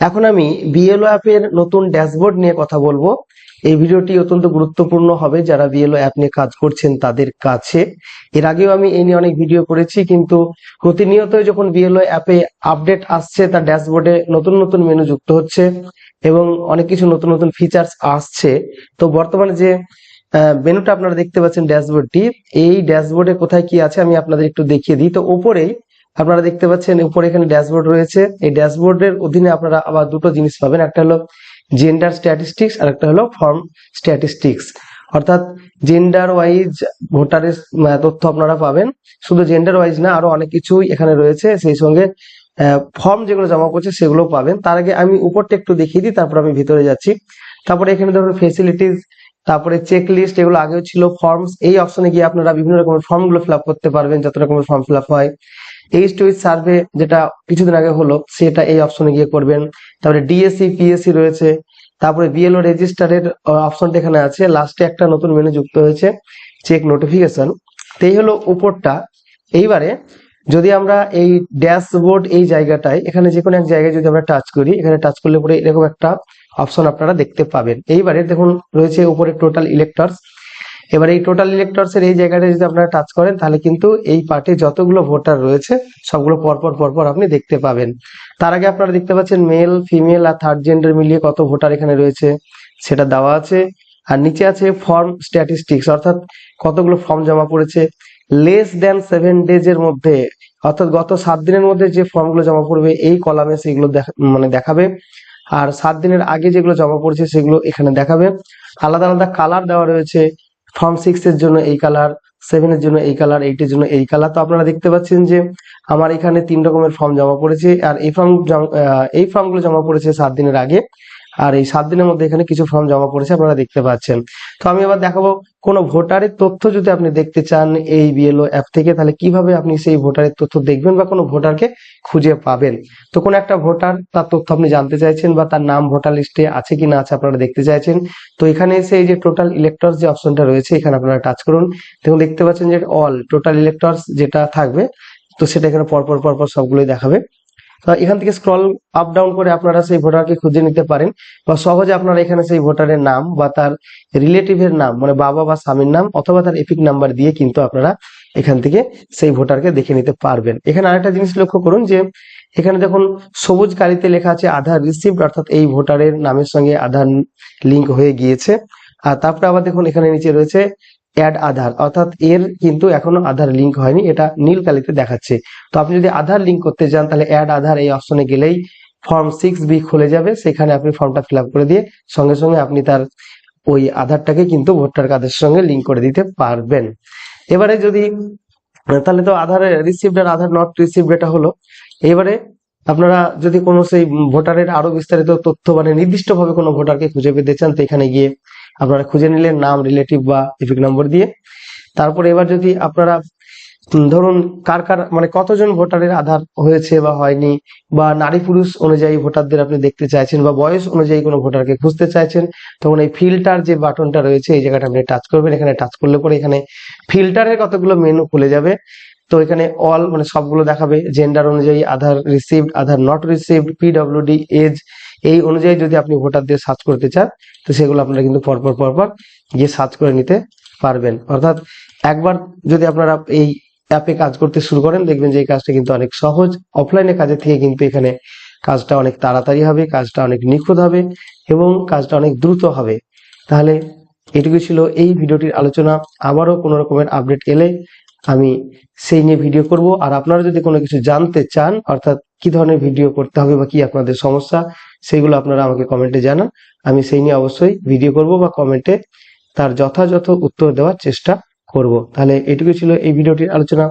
এখন আমি বিএলও অ্যাপের নতুন ড্যাশবোর্ড নিয়ে কথা বলব। এই ভিডিওটি অত্যন্ত গুরুত্বপূর্ণ হবে যারা বিএলও অ্যাপ নিয়ে কাজ করছেন তাদের কাছে। এর আগেও আমি এই নিয়ে অনেক ভিডিও করেছি, কিন্তু প্রতিনিয়ত যখন বিএলও অ্যাপে আপডেট আসছে, তার ড্যাশবোর্ডে নতুন নতুন মেনু যুক্ত হচ্ছে এবং অনেক কিছু নতুন নতুন ফিচার্স আসছে। তো বর্তমানে যে মেনুটা আপনারা দেখতে পাচ্ছেন ড্যাশবোর্ডটি এই ড্যাশবোর্ডে কোথায় কি আছে আমি আপনাদের একটু দেখিয়ে দিই। তো উপরেই আপনারা দেখতে পাচ্ছেন উপরে এখানে ড্যাশবোর্ড রয়েছে। এই ড্যাশবোর্ডের অধীনে আপনারা আবার দুটো জিনিস পাবেন। একটা হলো জেন্ডার স্ট্যাটিস্টিক্স আর একটা হলো ফর্ম স্ট্যাটিস্টিক্স অর্থাৎ জেন্ডার ওয়াইজ ভোটারের তথ্য আপনারা পাবেন। শুধু জেন্ডার ওয়াইজ না, আরও অনেক কিছুই এখানে রয়েছে। সেই সঙ্গে ফর্ম যেগুলো জমা করছে সেগুলো পাবেন। তার আগে আমি উপরটা একটু দেখিয়ে দিই, তারপর আমি ভিতরে যাচ্ছি। তারপরে এখানে ধরুন ফেসিলিটিস তারপরে চেক লিস্ট এগুলো আগেও ছিল। ফর্মস এই অপশনে গিয়ে আপনারা বিভিন্ন রকমের ফর্মগুলো ফিল করতে পারবেন, যত রকমের ফর্ম ফিল হয়। এইচ টু সার্ভে যেটা কিছুদিন আগে হলো, সেটা এই অপশনে গিয়ে করবেন। তারপরে ডিএসসি পিএসসি রয়েছে। তারপরে বিএলও রেজিস্টারের অপশনটা এখানে আছে। লাস্টে একটা নতুন মেনু যুক্ত হয়েছে চেক নোটিফিকেশন তো এই হলো উপরটা। এইবারে যদি আমরা এই ড্যাশবোর্ড এই জায়গাটায়, এখানে যে কোনো এক জায়গায় যদি আমরা টাচ করি, এখানে টাচ করলে পরে এরকম একটা অপশন আপনারা দেখতে পাবেন। এইবারে দেখুন, রয়েছে উপরে টোটাল ইলেক্টরস এবার এই টোটাল ইলেক্টরস এর এই জায়গাটা যদি আপনারা টাচ করেন, তাহলে কিন্তু এই পার্টে যতগুলো ভোটার রয়েছে, সবগুলো পরপর পরপর আপনি দেখতে পাবেন। তার আগে আপনারা দেখতে পাচ্ছেন মেল ফিমেল আর থার্ড জেন্ডার মিলিয়ে কত ভোটার এখানে রয়েছে, সেটা দেওয়া আছে। আর নিচে আছে ফর্ম স্ট্যাটিস্টিক্স অর্থাৎ কতগুলো ফর্ম জমা পড়েছে। লেস দেন সেভেন ডেজ এর মধ্যে, অর্থাৎ গত সাত দিনের মধ্যে যে ফর্মগুলো জমা পড়বে, এই কলামে সেগুলো মানে দেখাবে। আর সাত দিনের আগে যেগুলো জমা পড়েছে, সেগুলো এখানে দেখাবে। আলাদা আলাদা কালার দেওয়া রয়েছে। ফর্ম সিক্স এর জন্য এই কালার সেভেন এর জন্য এই কালার এইট এর জন্য এই কালার তো আপনারা দেখতে পাচ্ছেন যে আমার এখানে তিন রকমের ফর্ম জমা পড়েছে, আর এই ফর্ম এই ফর্মগুলো জমা পড়েছে সাত দিনের আগে। আর এই সাত দিনের মধ্যে এখানে কিছু ফর্ম জমা পড়েছে, আপনারা দেখতে পাচ্ছেন। তো আমি এবার দেখাবো কোন ভোটারের তথ্য যদি আপনি দেখতে চান এই বিএলও অ্যাপ থেকে, তাহলে কীভাবে আপনি সেই ভোটারের তথ্য দেখবেন বা কোনো ভোটারকে খুঁজে পাবেন। তো কোন একটা ভোটার তার তথ্য আপনি জানতে চাইছেন বা তার নাম ভোটার লিস্টে আছে কি না আছে আপনারা দেখতে চাইছেন। তো এখানে এসে এই যে টোটাল ইলেক্টরস যে অপশনটা রয়েছে, এখানে আপনারা টাচ করুন। দেখুন, দেখতে পাচ্ছেন যে অল টোটাল ইলেক্টরস যেটা থাকবে, তো সেটা এখানে পরপর পরপর সবগুলোই দেখাবে। এখান থেকে স্ক্রল আপ ডাউন করে আপনারা সেই ভোটারকে খুঁজে নিতে পারেন বা সহজে আপনারা এখানে সেই ভোটারের নাম বা তার রিলেটিভের নাম মানে বাবা বা স্বামীর নাম অথবা তার এপিক নাম্বার দিয়ে কিন্তু আপনারা এখান থেকে সেই ভোটারকে দেখে নিতে পারবেন। এখানে আরেকটা জিনিস লক্ষ্য করুন যে এখানে দেখুন সবুজ কালিতে লেখা আছে আধার রিসিভড অর্থাৎ এই ভোটারের নামের সঙ্গে আধার লিঙ্ক হয়ে গিয়েছে। আর তারপরে আবার দেখুন এখানে নিচে রয়েছে অ্যাড আধার অর্থাৎ এর কিন্তু এখনও আধার লিঙ্ক হয়নি, এটা নীল কালিতে দেখাচ্ছে। তো আপনি যদি আধার লিঙ্ক করতে চান তাহলে অ্যাড আধার এই অপশনে গেলেই ফর্ম সিক্স বি খুলে যাবে, সেখানে আপনি ফর্মটা ফিল করে দিয়ে সঙ্গে সঙ্গে আপনি তার ওই আধারটাকে কিন্তু ভোটার কার্ডের সঙ্গে লিঙ্ক করে দিতে পারবেন। এবারে যদি, তাহলে তো আধার রিসিভড আর আধার নট রিসিভড এটা হলো। এবারে আপনারা যদি কোনো সেই ভোটারের আরও বিস্তারিত তথ্য মানে নির্দিষ্টভাবে কোনো ভোটারকে খুঁজে পেতে চান, তো এখানে গিয়ে আপনারা খুঁজে নিলেন নাম রিলেটিভ বা এপিক নম্বর দিয়ে। তারপর এবার যদি আপনারা ধরুন কার কার মানে কতজন ভোটারের আধার হয়েছে বা হয়নি, বা নারী পুরুষ অনুযায়ী ভোটারদের আপনি দেখতে চাইছেন, বা বয়স অনুযায়ী কোনো ভোটারকে খুঁজতে চাইছেন, তখন এই ফিল্টার যে বাটনটা রয়েছে, এই জায়গাটা আপনি টাচ করবেন। এখানে টাচ করলে পরে এখানে ফিল্টারের কতগুলো মেনু খুলে যাবে। তো এখানে অল মানে সবগুলো দেখাবে। জেন্ডার অনুযায়ী, Aadhaar received Aadhaar not received PWD age এই অনুযায়ী যদি আপনি ভোটারদের সার্চ করতে চান, তো সেগুলো আপনারা কিন্তু পরপর পরপর গিয়ে সার্চ করে নিতে পারবেন। অর্থাৎ একবার যদি আপনারা এই অ্যাপে কাজ করতে শুরু করেন, দেখবেন যে এই কাজটা কিন্তু অনেক সহজ। অফলাইনে কাজের থেকে কিন্তু এখানে কাজটা অনেক তাড়াতাড়ি হবে, কাজটা অনেক নিখুঁত হবে এবং কাজটা অনেক দ্রুত হবে। তাহলে এটুকু ছিল এই ভিডিওটির আলোচনা। আবারও কোনো রকমের আপডেট এলে আমি সেই নিয়ে ভিডিও করব। আর আপনারা যদি কোনো কিছু জানতে চান, অর্থাৎ কি ধরনের ভিডিও করতে হবে বা কি আপনাদের সমস্যা, সেগুলো আপনারা আমাকে কমেন্টে জানান। আমি সেই নিয়ে অবশ্যই ভিডিও করব বা কমেন্টে তার যথাযথ উত্তর দেওয়ার চেষ্টা করব। তাহলে এটুকু ছিল এই ভিডিওটির আলোচনা।